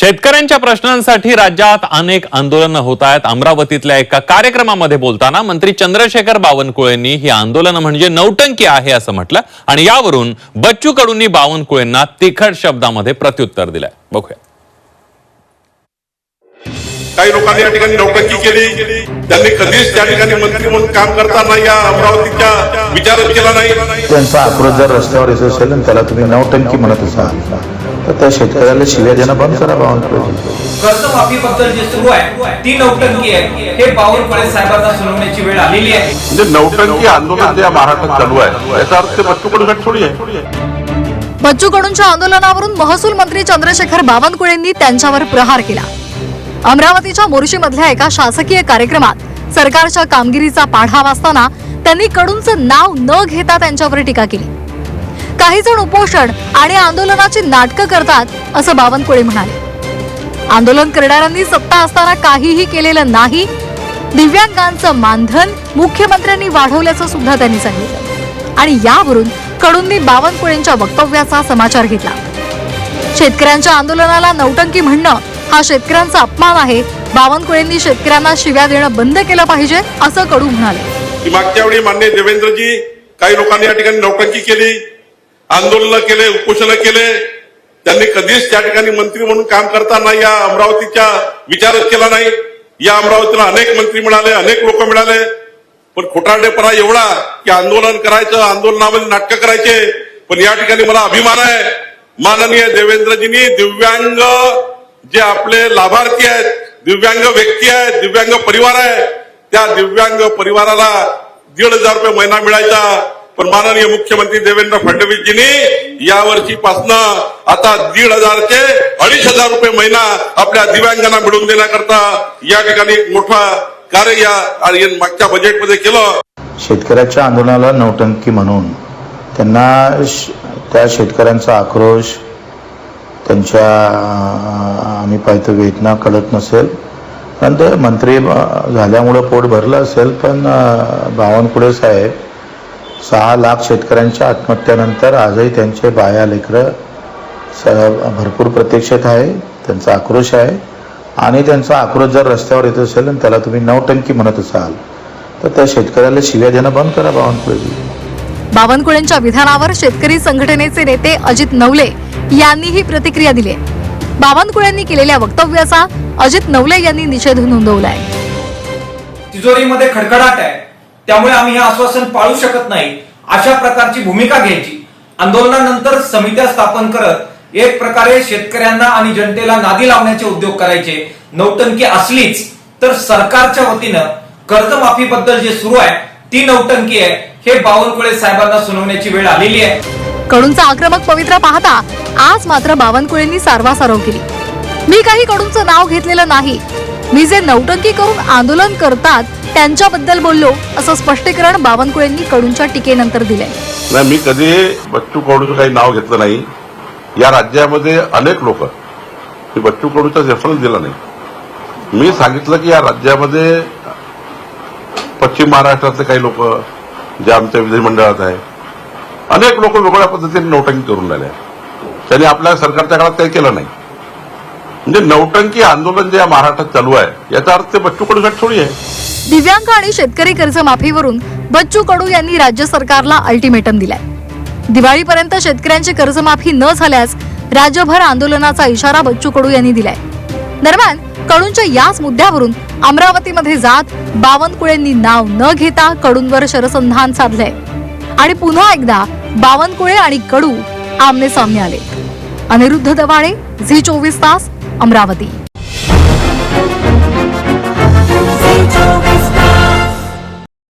शेतकऱ्यांच्या प्रश्नांसाठी राज्यात अनेक आंदोलनं होत आहेत. अमरावतीतल्या एका कार्यक्रमामध्ये बोलताना मंत्री चंद्रशेखर बावनकुळेंनी ही आंदोलनं म्हणजे नौटंकी आहे असं म्हटलं आणि यावरून बच्चू कडूंनी बावनकुळेंना तिखट शब्दामध्ये प्रत्युत्तर दिलंय. बघूया. काही लोकांनी या ठिकाणी नौटंकी केली. त्यांनी कधीच त्या ठिकाणी मंत्री म्हणून काम करताना या अमरावतीच्या विचारच केला नाही. त्यांचा आक्रोश जर रस्त्यावर येत असेल त्याला तुम्ही नौटंकी म्हणत असाल. त्या शेतकऱ्याला शिव्या देणं बंद करा बावनकुळे कर्जमाफीबद्दल जे सुरू आहे ती नौटंकी आहे. हे बावनकुळे साहेबांना सुनावण्याची वेळ आलेली आहे. म्हणजे नौटंकी आंदोलन जे या महाराष्ट्रात चालू आहे याचा अर्थ ते बच्चू कडू गट थोडी आहे. बच्चू कडूंच्या आंदोलनावरून महसूल मंत्री चंद्रशेखर बावनकुळेंनी त्यांच्यावर प्रहार केला. अमरावतीच्या मोर्शीमधल्या एका शासकीय कार्यक्रमात सरकारच्या कामगिरीचा पाढा वाचताना त्यांनी कडूंचं नाव न घेता त्यांच्यावर टीका केली. काही जण उपोषण आणि आंदोलनाची नाटकं करतात असं बावनकुळे म्हणाले. आंदोलन करणाऱ्यांनी सत्ता असताना काहीही केलेलं नाही. दिव्यांगांचं मानधन मुख्यमंत्र्यांनी वाढवल्याचं सुद्धा त्यांनी सांगितलं. आणि यावरून कडूंनी बावनकुळेंच्या वक्तव्याचा समाचार घेतला. शेतकऱ्यांच्या आंदोलनाला नौटंकी म्हणणं हा शेतकऱ्यांचा अपमान आहे. बावनकुळेंनी शेतकऱ्यांना शिव्या देणं बंद केलं पाहिजे असं कडू म्हणाले. मागच्या वेळी मान्य देवेंद्रजी काही लोकांनी या ठिकाणी नौटंकी केली. आंदोलन केले उपोषण केले. त्यांनी कधीच त्या ठिकाणी मंत्री म्हणून काम करताना या अमरावतीच्या विचारच केला नाही. या अमरावतीला अनेक मंत्री मिळाले अनेक लोक मिळाले. पण खोटारडेपणा एवढा की आंदोलन करायचं आंदोलनामध्ये नाटकं करायचे. पण या ठिकाणी मला अभिमान आहे. माननीय देवेंद्रजींनी दिव्यांग जे आपले लाभार्थी आहेत दिव्यांग व्यक्ती आहेत दिव्यांग परिवार आहे त्या दिव्यांग परिवाराला दीड हजार रुपये महिना मिळायचा. पण माननीय मुख्यमंत्री देवेंद्र फडणवीसजींनी या वर्षीपासनं आता दीड हजार ते अडीच हजार रुपये महिना आपल्या दिव्यांगांना मिळवून देण्याकरता या ठिकाणी एक मोठा कार्य या मागच्या बजेटमध्ये केलं. शेतकऱ्याच्या आंदोलनाला नौटंकी म्हणून त्यांना त्या शेतकऱ्यांचा आक्रोश त्यांच्या आम्ही पाहतो वेदना कळत नसेल. पण ते मंत्री झाल्यामुळं पोट भरलं असेल पण बावनकुळे साहेब सहा लाख शेतकऱ्यांच्या आत्महत्यानंतर आजही त्यांचे बाया लेकरं स- भरपूर प्रतीक्षेत आहे. त्यांचा आक्रोश आहे. आणि त्यांचा आक्रोश जर रस्त्यावर येत असेल आणि त्याला तुम्ही नौटंकी म्हणत असाल तर त्या शेतकऱ्याला शिव्या देणं बंद करा बावनकुळेजी. बावनकुळेंच्या विधानावर शेतकरी संघटनेचे नेते अजित नवले यांनीही प्रतिक्रिया दिली आहे. बावनकुळेंनी केलेल्या वक्तव्याचा अजित नवले यांनी निषेध नोंदवलाय. तिजोरीमध्ये खडखडाट आहे. त्यामुळे आम्ही हे आश्वासन पाळू शकत नाही. अशा प्रकारची भूमिका घ्यायची. आंदोलनानंतर समित्या स्थापन करत एक प्रकारे शेतकऱ्यांना आणि जनतेला नादी लावण्याचे उद्योग करायचे. नौटंकी असलीच तर सरकारच्या वतीनं कर्जमाफीबद्दल जे सुरू आहे ती नौटंकी आहे हे बावनकुळे साहेबांना सुनावण्याची वेळ आलेली आहे. कडूंचा आक्रमक पवित्रा पाहता आज मात्र बावनकुळेंनी सारवासारव केली. मी काही कडूंचं नाव घेतलेलं नाही. मी जे नौटंकी करून आंदोलन करतात त्यांच्याबद्दल बोललो असं स्पष्टीकरण बावनकुळेंनी कडूंच्या टीकेनंतर दिले नाही मी कधी बच्चू कडूचं काही नाव घेतलं नाही. या राज्यामध्ये अनेक लोक मी बच्चू कडूचा रेफरन्स दिला नाही. मी सांगितलं की या राज्यामध्ये पश्चिम महाराष्ट्रातले काही लोक जे आमच्या विधिमंडळात आहे अनेक लोक वेगळ्या पद्धतीने नौटंकी करून राहिले. त्यांनी आपल्या सरकारच्या काळात काही केलं नाही. म्हणजे नौटंकी आंदोलन जे या महाराष्ट्रात चालू आहे याचा अर्थ ते बच्चू कडू गट थोडी आहे. दिव्यांग आणि शेतकरी कर्जमाफीवरून बच्चू कडू यांनी राज्य सरकारला अल्टिमेटम दिलाय. दिवाळीपर्यंत शेतकऱ्यांची कर्जमाफी न झाल्यास राज्यभर आंदोलनाचा इशारा बच्चू कडू यांनी दिलाय. दरम्यान कडूंच्या याच मुद्द्यावरून अमरावतीमध्ये जात बावनकुळेंनी नाव न घेता कडूंवर शरसंधान साधलंय. आणि पुन्हा एकदा बावनकुळे आणि कडू आमने सामने आले. अनिरुद्ध दवाणे झी चोवीस तास અમરાવતી.